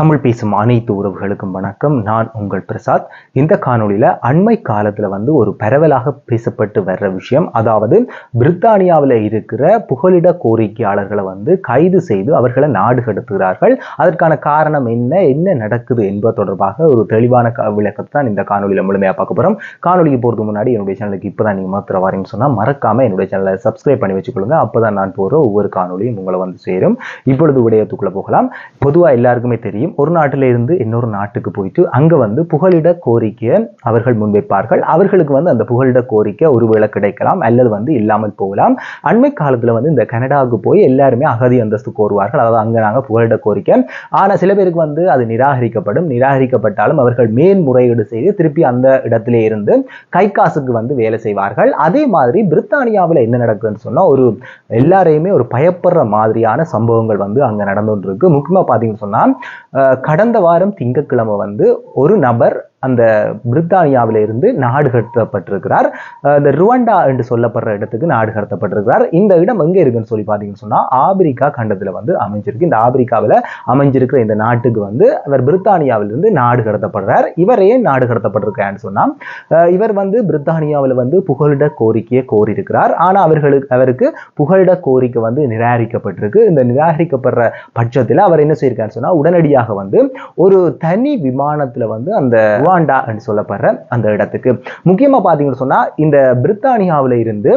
தமிழ் பேசும் அனைத்து உறவுகளுக்கும் வணக்கம். நான் உங்கள் பிரசாத். இந்த காணொலியில் அண்மை காலத்தில் வந்து ஒரு பரவலாக பேசப்பட்டு வர்ற விஷயம் அதாவது பிரித்தானியாவில் இருக்கிற புகலிட கோரிக்கையாளர்களை வந்து கைது செய்து அவர்களை நாடு கடத்துகிறார்கள். அதற்கான காரணம் என்ன என்ன நடக்குது என்பது தொடர்பாக ஒரு தெளிவான க- விளக்கத்தை தான் இந்த காணொலியில் முழுமையாக பார்க்க போகிறோம் காணொலிக்கு போறதுக்கு முன்னாடி என்னுடைய சேனலுக்கு இப்பதான் நீங்க மாத்திர வரீங்கன்னு சொன்னால் மறக்காமல் என்னுடைய சேனலை சப்ஸ்கிரைப் பண்ணி வச்சுக்கொள்ளுங்க. அப்பதான் நான் போகிற ஒவ்வொரு காணொலியும் உங்களை வந்து சேரும். இப்பொழுது விடயத்துக்குள்ளே போகலாம். பொதுவாக எல்லாருக்குமே தெரியும் ஒரு நாட்டில இருந்து இன்னொரு நாட்டுக்கு போயிட்டு அங்கே வந்து புகலிட கோரிக்கையை அவர்கள் முன்வைப்பார்கள். அவர்களுக்கு வந்து அந்த புகலிட கோரிக்கை ஒருவேளை கிடைக்கலாம் அல்லது வந்து இல்லாமல் போகலாம். அண்மை காலத்துல வந்து இந்த கனடாவுக்கு போய் எல்லாருமே அகதி அந்தஸ்து கோருவார்கள். அதாவது அங்க நாங்கள் புகலிட கோரிக்கை. ஆனால் சில பேருக்கு வந்து அது நிராகரிக்கப்படும். நிராகரிக்கப்பட்டாலும் அவர்கள் மேன்முறையீடு செய்து திருப்பி அந்த இடத்திலே இருந்து கை காசுக்கு வந்து வேலை செய்வார்கள். அதே மாதிரி பிரித்தானியாவில் என்ன நடக்குதுன்னு சொன்னால் ஒரு எல்லாரையுமே ஒரு பயப்படுற மாதிரியான சம்பவங்கள் வந்து அங்க நடந்து இருக்கு. முக்கியமாக பார்த்தீங்கன்னு சொன்னால் கடந்த வாரம் திங்கட்கிழமை வந்து ஒரு நபர் அந்த பிரித்தானியாவில் இருந்து நாடு கடத்தப்பட்டிருக்கிறார் இந்த ருவண்டா என்று சொல்லப்படுற இடத்துக்கு நாடு கடத்தப்பட்டிருக்கிறார். இந்த இடம் எங்கே இருக்குன்னு சொல்லி பார்த்தீங்கன்னு சொன்னால் ஆப்பிரிக்கா கண்டத்தில் வந்து அமைஞ்சிருக்கு. இந்த ஆப்பிரிக்காவில் அமைஞ்சிருக்கிற இந்த நாட்டுக்கு வந்து அவர் பிரித்தானியாவிலிருந்து நாடு கடத்தப்படுறார். இவர் ஏன் நாடு கடத்தப்பட்டிருக்காருன்னு சொன்னால் இவர் வந்து பிரித்தானியாவில் வந்து புகலிட கோரிக்கையை கோரியிருக்கிறார். ஆனால் அவர்களுக்கு அவருக்கு புகலிட கோரிக்கை வந்து நிராகரிக்கப்பட்டிருக்கு. இந்த நிராகரிக்கப்படுற பட்சத்தில் அவர் என்ன செய்யிருக்காருன்னு சொன்னால் உடனடியாக வந்து ஒரு தனி விமானத்தில் வந்து அந்த ருவாண்டா என்று சொல்லப்படுற அந்த இடத்துக்கு. முக்கியமாக பார்த்தீங்கன்னு சொன்னால் இந்த பிரித்தானியாவில் இருந்து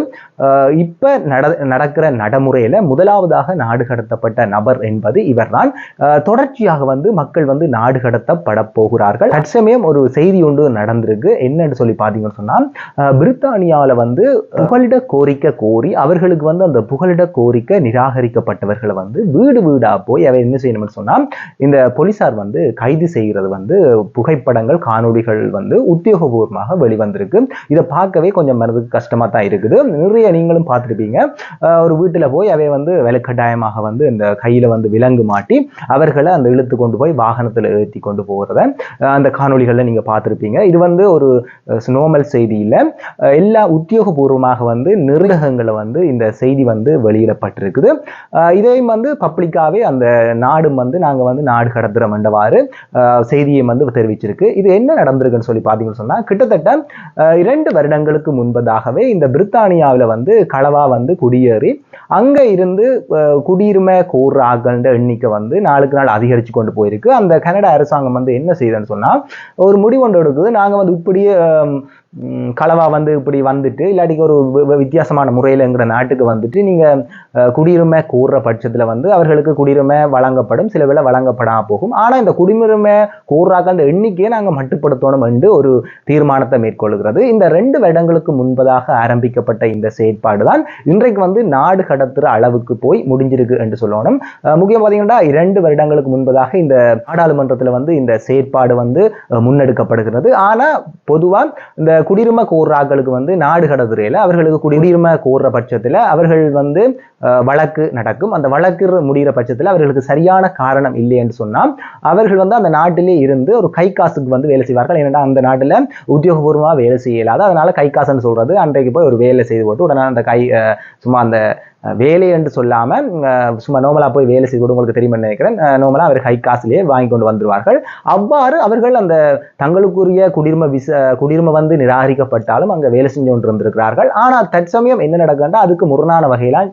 இப்போ நட நடக்கிற நடைமுறையில் முதலாவதாக நாடு கடத்தப்பட்ட நபர் என்பது இவர்தான். அஹ், தொடர்ச்சியாக வந்து மக்கள் வந்து நாடு கடத்தப்பட போகிறார்கள். தற்சமயம் ஒரு செய்தி ஒன்று நடந்திருக்கு. என்னன்னு சொல்லி பார்த்தீங்கன்னு சொன்னால் பிரித்தானியாவில் வந்து புகலிட கோரிக்கை கோரி அவர்களுக்கு வந்து அந்த புகலிட கோரிக்கை நிராகரிக்கப்பட்டவர்களை வந்து வீடு வீடாக போய் அவை என்ன செய்யணும்னு சொன்னால் இந்த போலீஸார் வந்து கைது செய்கிறது வந்து புகைப்படங்கள் காணொளிகள் வந்து உத்தியோகபூர்வமாக வெளிவந்திருக்கு. இதை பார்க்கவே கொஞ்சம் மனதுக்கு கஷ்டமாக தான் இருக்குது. நிறைய நீங்களும் பார்த்துருப்பீங்க. ஒரு வீட்டில் போய் அவை வந்து விலக்கட்டாயமாக வந்து இந்த கையில் வந்து விலங்கு மாட்டி அவர்களை அந்த இழுத்து கொண்டு போய் வாகனத்தில் ஏற்றி கொண்டு போகிறத அந்த காணொளிகள்ல நீங்கள் பார்த்துருப்பீங்க. இது வந்து ஒரு நோமல் செய்தியில் எல்லா உத்தியோகபூர்வமாக வந்து நிர்வாகங்களை வந்து இந்த செய்தி வந்து வெளியிடப்பட்டிருக்குது. இதையும் வந்து பப்ளிக்காகவே அந்த நாடும் வந்து நாங்கள் வந்து நாடு கடத்துகிறோம் என்றவாறு செய்தியை வந்து தெரிவிச்சிருக்கு. இது என்ன நடந்திருக்குன்னு சொல்லி பார்த்தீங்கன்னு சொன்னா கிட்டத்தட்ட இரண்டு வருடங்களுக்கு முன்பதாகவே இந்த பிரித்தானியாவில் வந்து களவா வந்து குடியேறி அங்க இருந்து குடியுரிமை கோர்ற ஆட்கள எண்ணிக்கை வந்து நாளுக்கு நாள் அதிகரிச்சு கொண்டு போயிருக்கு. அந்த கனடா அரசாங்கம் வந்து என்ன செய்யுதுன்னு சொன்னா ஒரு முடிவு ஒன்று எடுக்குது. நாங்க வந்து இப்படியே களவா வந்து இப்படி வந்துட்டு இல்லாட்டிக்கு ஒரு வித்தியாசமான முறையில் எங்கிற நாட்டுக்கு வந்துட்டு நீங்கள் குடியுரிமை கூறுற பட்சத்தில் வந்து அவர்களுக்கு குடியுரிமை வழங்கப்படும் சில வேளை வழங்கப்படாமல் போகும். ஆனால் இந்த குடியுரிமை கூறாக்க அந்த எண்ணிக்கையை நாங்கள் மட்டுப்படுத்தணும் என்று ஒரு தீர்மானத்தை மேற்கொள்கிறது. இந்த ரெண்டு வருடங்களுக்கு முன்பதாக ஆரம்பிக்கப்பட்ட இந்த செயற்பாடு தான் இன்றைக்கு வந்து நாடு கடத்துற அளவுக்கு போய் முடிஞ்சிருக்கு என்று சொல்லணும். முக்கியம் பார்த்தீங்கன்னா இரண்டு வருடங்களுக்கு முன்பதாக இந்த நாடாளுமன்றத்தில் வந்து இந்த செயற்பாடு வந்து முன்னெடுக்கப்படுகிறது. ஆனால் பொதுவாக இந்த குடியுரிமை கோர்றாக்களுக்கு வந்து நாடு கடதுறையில் அவர்களுக்கு குடியுரிமை கோர்ற பட்சத்தில் அவர்கள் வந்து வழக்கு நடக்கும். அந்த வழக்கு முடிகிற பட்சத்தில் அவர்களுக்கு சரியான காரணம் இல்லைன்னு சொன்னால் அவர்கள் வந்து அந்த நாட்டிலே இருந்து ஒரு கை காசுக்கு வந்து வேலை செய்வார்கள். ஏன்னா அந்த நாட்டில் உத்தியோகபூர்வமாக வேலை செய்ய இயலாது அதனால கை காசுன்னு சொல்கிறது அன்றைக்கு போய் ஒரு வேலை செய்து போட்டு உடனே அந்த கை சும்மா அந்த வேலை என்று சொல்லாமல் சும்மா நோமலா போய் வேலை செய்து கூட உங்களுக்கு தெரியும்னு நினைக்கிறேன். நோமலா அவர் ஹை காசுலேயே வாங்கி கொண்டு வந்துடுவார்கள் அவ்வாறு அவர்கள் அந்த தங்களுக்குரிய குடியுரிமை விச குடியுரிமை வந்து நிராகரிக்கப்பட்டாலும் அங்கே வேலை செஞ்சு கொண்டு வந்திருக்கிறார்கள் ஆனால் தற்சமயம் என்ன நடக்குதுன்னா அதுக்கு முரணான வகையிலாம்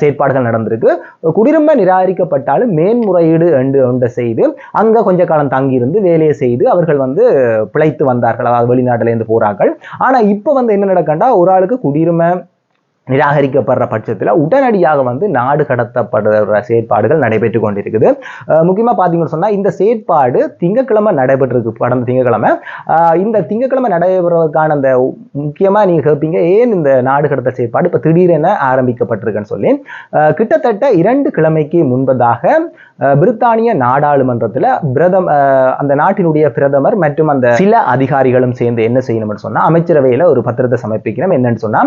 செயற்பாடுகள் நடந்திருக்கு. குடியுரிமை நிராகரிக்கப்பட்டாலும் மேன்முறையீடு என்று ஒன்றை செய்து அங்கே கொஞ்ச காலம் தங்கியிருந்து வேலையை செய்து அவர்கள் வந்து பிழைத்து வந்தார்கள். அதாவது வெளிநாட்டிலேருந்து போகிறார்கள் ஆனால் இப்போ வந்து என்ன நடக்கண்டா ஒரு ஆளுக்கு குடியுரிமை நிராகரிக்கப்படுற பட்சத்தில் உடனடியாக வந்து நாடு கடத்தப்படுற செயற்பாடுகள் நடைபெற்று கொண்டிருக்குது. முக்கியமாக பார்த்தீங்கன்னு சொன்னால் இந்த செயற்பாடு திங்கட்கிழமை நடைபெற்றிருக்கு கடந்த திங்கட்கிழமை. இந்த திங்கட்கிழமை நடைபெறுவதற்கான அந்த முக்கியமாக நீங்கள் கேட்பீங்க ஏன் இந்த நாடு கடத்தல் செயற்பாடு இப்போ திடீரென ஆரம்பிக்கப்பட்டிருக்குன்னு சொல்லி. கிட்டத்தட்ட இரண்டு கிழமைக்கு முன்பதாக பிரித்தானிய நாடாளுமன்றத்துல பிரதம அந்த நாட்டினுடைய பிரதமர் மற்றும் அந்த சில அதிகாரிகளும் சேர்ந்து என்ன செய்யணும்னு சொன்னா அமைச்சரவையில ஒரு பத்திரத்தை சமர்ப்பிக்கணும். என்னன்னு சொன்னா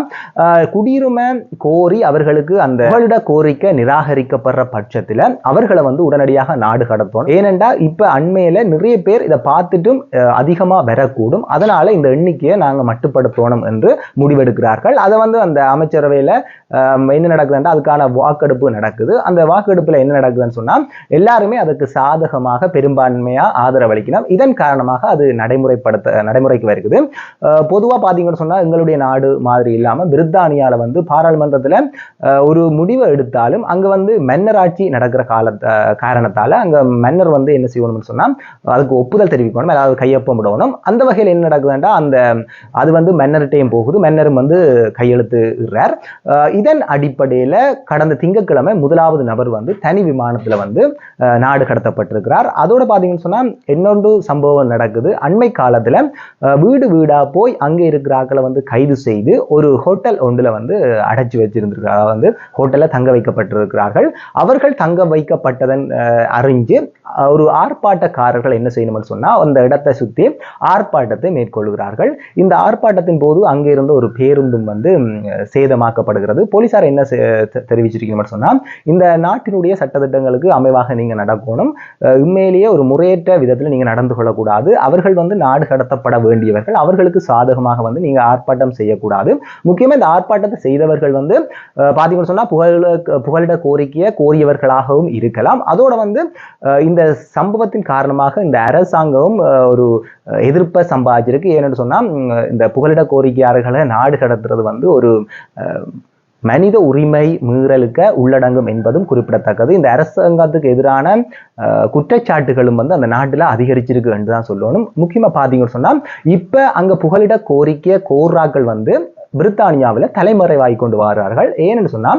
குடியுரிமை கோரி அவர்களுக்கு அந்த புகலிட கோரிக்கை நிராகரிக்கப்படுற பட்சத்துல அவர்களை வந்து உடனடியாக நாடு கடத்தணும். ஏனென்றா இப்ப அண்மையில நிறைய பேர் இதை பார்த்துட்டும் அஹ், அதிகமா வரக்கூடும். அதனால இந்த எண்ணிக்கையை நாங்க மட்டுப்படுத்தணும் என்று முடிவெடுக்கிறார்கள். அதை வந்து அந்த அமைச்சரவையில என்ன நடக்குதுன்னா அதுக்கான வாக்கெடுப்பு நடக்குது. அந்த வாக்கெடுப்புல என்ன நடக்குதுன்னு சொன்னா எல்லாருமே அதுக்கு சாதகமாக பெரும்பான்மையாக ஆதரவளிக்கணும் இதன் காரணமாக அது நடைமுறைப்படுத்த நடைமுறைக்கு வருகிறது. பொதுவாக பொதுவா சொன்னால் சொன்னா எங்களுடைய நாடு மாதிரி இல்லாமல் பிரித்தானியாவில் வந்து பாராளுமன்றத்துல ஒரு முடிவை எடுத்தாலும் அங்க வந்து மன்னராட்சி நடக்கிற கால காரணத்தால் அங்கே அங்க மன்னர் வந்து என்ன செய்யணும்னு சொன்னால் அதுக்கு ஒப்புதல் தெரிவிக்கணும் அதாவது கையொப்பம் விடணும். அந்த வகையில் என்ன நடக்குதுன்னா அந்த அது வந்து மன்னர்கிட்டையும் போகுது மன்னரும் வந்து கையெழுத்துடுறார். இதன் அடிப்படையில் கடந்த திங்கட்கிழமை முதலாவது நபர் வந்து தனி விமானத்தில் வந்து நாடு கடத்தப்பட்டிருக்கிறார். அதோட பார்த்தீங்கன்னு சொன்னால் இன்னொன்று சம்பவம் நடக்குது. அண்மை காலத்தில் வீடு வீடாக போய் அங்கே இருக்கிற ஆக்களை வந்து கைது செய்து ஒரு ஹோட்டல் ஒன்றில் வந்து அடைச்சி வச்சிருந்திருக்கிறார். வந்து ஹோட்டலில் தங்க வைக்கப்பட்டிருக்கிறார்கள். அவர்கள் தங்க வைக்கப்பட்டதன் அறிஞ்சு ஒரு ஆர்ப்பாட்டக்காரர்கள் என்ன செய்யணும்னு சொன்னால் அந்த இடத்தை சுற்றி ஆர்ப்பாட்டத்தை மேற்கொள்கிறார்கள். இந்த ஆர்ப்பாட்டத்தின் போது அங்கே இருந்த ஒரு பேருந்தும் வந்து சேதமாக்கப்படுகிறது. போலீசார் என்ன தெரிவிச்சிருக்கணும்னு சொன்னால் இந்த நாட்டினுடைய சட்டத்திட்டங்களுக்கு அமைவாக நீங்க நடக்கணும். உண்மையிலேயே ஒரு முறையற்ற விதத்தில் நீங்க நடந்து கொள்ளக்கூடாது. அவர்கள் வந்து நாடு கடத்தப்பட வேண்டியவர்கள். அவர்களுக்கு சாதகமாக வந்து நீங்க ஆர்ப்பாட்டம் செய்யக்கூடாது. முக்கியமாக இந்த ஆர்ப்பாட்டத்தை செய்தவர்கள் வந்து பார்த்தீங்கன்னு சொன்னால் சொன்னா புகழ புகலிட கோரிக்கையை கோரியவர்களாகவும் இருக்கலாம். அதோட வந்து இந்த சம்பவத்தின் காரணமாக இந்த அரசாங்கமும் ஒரு எதிர்ப்பை சம்பாதிச்சிருக்கு. ஏன்னு சொன்னா இந்த புகலிட கோரிக்கையாளர்களை நாடு கடத்துறது வந்து ஒரு அஹ், மனித உரிமை மீறலுக்க உள்ளடங்கும் என்பதும் குறிப்பிடத்தக்கது. இந்த அரசாங்கத்துக்கு எதிரான குற்றச்சாட்டுகளும் வந்து அந்த நாட்டில் அதிகரிச்சிருக்கு என்று தான் சொல்லணும். முக்கியமா பார்த்தீங்கன்னு சொன்னால் இப்ப அங்க புகலிட கோரிக்கை கோர்ராக்கள் வந்து பிரித்தானியாவில் தலைமறைவாகி கொண்டு வரார்கள். ஏன்னு சொன்னா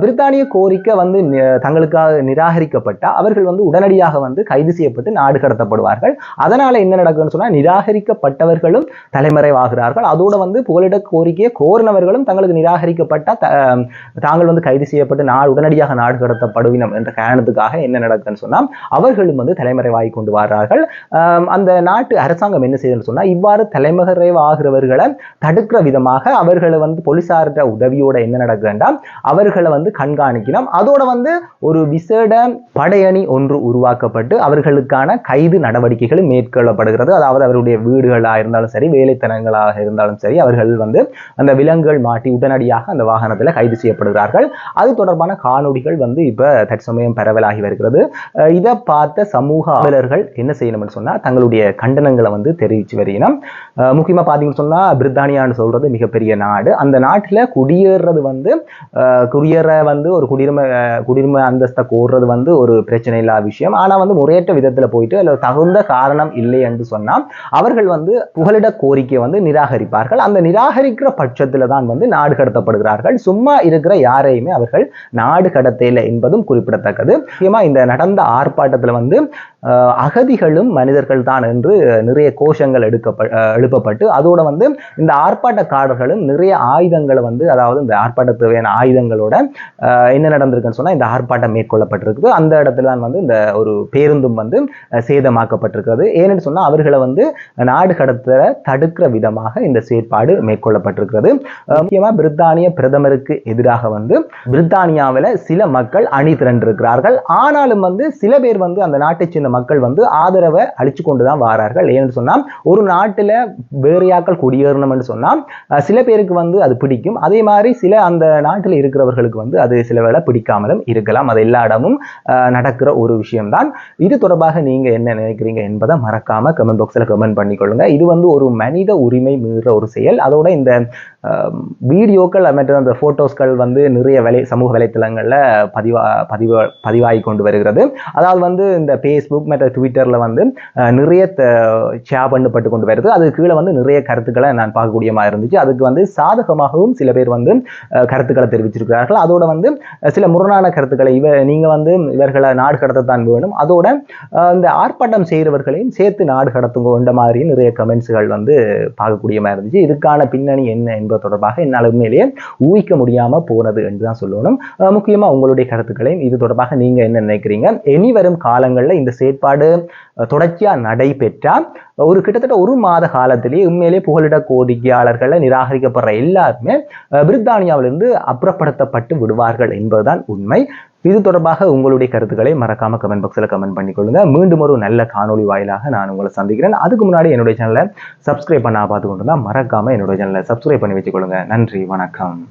பிரித்தானிய கோரிக்கை வந்து தங்களுக்காக நிராகரிக்கப்பட்ட அவர்கள் வந்து உடனடியாக வந்து கைது செய்யப்பட்டு நாடு கடத்தப்படுவார்கள். அதனால என்ன நடக்குதுன்னு சொன்னால் நிராகரிக்கப்பட்டவர்களும் தலைமறைவாகிறார்கள். அதோடு வந்து புகலிட கோரிக்கையை கோரினவர்களும் தங்களுக்கு நிராகரிக்கப்பட்ட அஹ், தாங்கள் வந்து கைது செய்யப்பட்டு நாடு உடனடியாக நாடு கடத்தப்படுவினம் என்ற காரணத்துக்காக என்ன நடக்குதுன்னு சொன்னால் அவர்களும் வந்து தலைமறைவாகி கொண்டு வரார்கள். அந்த நாட்டு அரசாங்கம் என்ன செய்யுதுன்னு சொன்னால் இவ்வாறு தலைமறைவாகிறவர்களை தடுக்கிற விதமாக அவர்களை வந்து போலீசார்கிட்ட உதவியோட என்ன நடக்குதுன்னா அவர்களை வந்து கண்காணிக்கணும். அதோட வந்து ஒரு விசேட படையணி ஒன்று உருவாக்கப்பட்டு அவர்களுக்கான கைது நடவடிக்கைகள் மேற்கொள்ளப்படுகிறது. அதாவது அவருடைய வீடுகளாக இருந்தாலும் சரி வேலைத்தனங்களாக இருந்தாலும் சரி அவர்கள் வந்து அந்த விலங்குகள் மாட்டி உடனடியாக அந்த வாகனத்தில் கைது செய்யப்படுகிறார்கள். அது தொடர்பான காணொளிகள் வந்து இப்போ தற்சமயம் பரவலாகி வருகிறது. இதை பார்த்த சமூக ஆர்வலர்கள் என்ன செய்யணும்னு சொன்னால் தங்களுடைய கண்டனங்களை வந்து தெரிவித்து வருகிறோம் முக்கியமாக பார்த்தீங்கன்னு சொன்னால் பிரித்தானியான்னு சொல்கிறது மிகப்பெரிய நாடு. அந்த நாட்டில் குடியேறது வந்து குடியேற வந்து ஒரு குடியுரிமை குடியுரிமை அந்தஸ்தை கோர்றது வந்து ஒரு பிரச்சனை இல்லாத விஷயம். ஆனா வந்து முறையற்ற விதத்தில் போயிட்டு அதுல தகுந்த காரணம் இல்லை என்று சொன்னா அவர்கள் வந்து புகலிட கோரிக்கையை வந்து நிராகரிப்பார்கள். அந்த நிராகரிக்கிற பட்சத்துல தான் வந்து நாடு கடத்தப்படுகிறார்கள். சும்மா இருக்கிற யாரையுமே அவர்கள் நாடு கடத்தையில என்பதும் குறிப்பிடத்தக்கது. முக்கியமாக இந்த நடந்த ஆர்ப்பாட்டத்துல வந்து அகதிகளும் மனிதர்கள் தான் என்று நிறைய கோஷங்கள் எடுக்கப்ப எழுப்பப்பட்டு அதோட வந்து இந்த ஆர்ப்பாட்டக்காரர்களும் நிறைய ஆயுதங்களை வந்து அதாவது இந்த ஆர்ப்பாட்டத்துக்கு தேவையான ஆயுதங்களோட என்ன நடந்திருக்குன்னு சொன்னால் இந்த ஆர்ப்பாட்டம் மேற்கொள்ளப்பட்டிருக்குது. அந்த இடத்துல தான் வந்து இந்த ஒரு பேருந்தும் வந்து சேதமாக்கப்பட்டிருக்கிறது. ஏன்னு சொன்னால் அவர்களை வந்து நாடு கடத்த தடுக்கிற விதமாக இந்த செயற்பாடு மேற்கொள்ளப்பட்டிருக்கிறது. முக்கியமாக பிரித்தானிய பிரதமருக்கு எதிராக வந்து பிரித்தானியாவில் சில மக்கள் அணி திரண்டிருக்கிறார்கள். ஆனாலும் வந்து சில பேர் வந்து அந்த நாட்டை சேர்ந்த மக்கள் வந்து ஆதரவை அழிச்சு கொண்டு தான் வாரார்கள். ஏன்னு சொன்னால் ஒரு நாட்டுல வேறையாக்கள் குடியேறணும்னு சொன்னால் சில பேர் பேருக்கு வந்து அது பிடிக்கும். அதே மாதிரி சில அந்த நாட்டில் இருக்கிறவர்களுக்கு வந்து அது சில வேலை பிடிக்காமலும் இருக்கலாம். அது எல்லா இடமும் நடக்கிற ஒரு விஷயம்தான். இது தொடர்பாக நீங்க என்ன நினைக்கிறீங்க என்பதை மறக்காம கமெண்ட் பாக்ஸ்ல கமெண்ட் பண்ணிக்கொள்ளுங்க. இது வந்து ஒரு மனித உரிமை மீற ஒரு செயல். அதோட இந்த வீடியோக்கள் மற்ற அந்த ஃபோட்டோஸ்கள் வந்து நிறைய வலை சமூக வலைத்தளங்கள்ல பதிவா பதிவு பதிவாகி கொண்டு வருகிறது. அதாவது வந்து இந்த ஃபேஸ்புக் மற்ற ட்விட்டர்ல வந்து நிறைய ஷேர் பண்ணப்பட்டு கொண்டு வருது. அது கீழே வந்து நிறைய கருத்துக்களை நான் பார்க்கக்கூடியமாக இருந்துச்சு. அதுக்கு வந்து சாதகமாகவும் சில பேர் வந்து கருத்துக்களை தெரிவிச்சிருக்கிறார்கள். அதோட வந்து சில முரணான கருத்துக்களை இவ நீங்க வந்து இவர்களை நாடு கடத்தத்தான் வேணும். அதோட இந்த ஆர்ப்பாட்டம் செய்கிறவர்களையும் சேர்த்து நாடு கடத்துங்க கொண்ட மாதிரி நிறைய கமெண்ட்ஸ்கள் வந்து பார்க்கக்கூடிய மாதிரி இருந்துச்சு. இதுக்கான பின்னணி என்ன என்பது தொடர்பாக என்னால் உண்மையிலேயே ஊகிக்க முடியாம போனது என்று தான் சொல்லணும். முக்கியமா உங்களுடைய கருத்துக்களையும் இது தொடர்பாக நீங்க என்ன நினைக்கிறீங்க? இனி வரும் காலங்களில் இந்த செயற்பாடு தொடர்ச்சியாக தொடர்ச்சியா ஒரு கிட்டத்தட்ட ஒரு மாத காலத்திலேயே உண்மையிலேயே புகலிட கோரிக்கையாளர்களை நிராகரிக்கப்படுற எல்லாருமே பிரித்தானியாவிலிருந்து அப்புறப்படுத்தப்பட்டு விடுவார்கள் என்பதுதான் உண்மை. இது தொடர்பாக உங்களுடைய கருத்துக்களை மறக்காம கமெண்ட் பாக்ஸில் கமெண்ட் பண்ணிக்கொள்ளுங்க. மீண்டும் ஒரு நல்ல காணொளி வாயிலாக நான் உங்களை சந்திக்கிறேன். அதுக்கு முன்னாடி என்னுடைய சேனலை சப்ஸ்கிரைப் பண்ணா பார்த்து கொண்டு மறக்காம என்னுடைய சேனலை சப்ஸ்கிரைப் பண்ணி வச்சுக்கொள்ளுங்க. நன்றி வணக்கம்.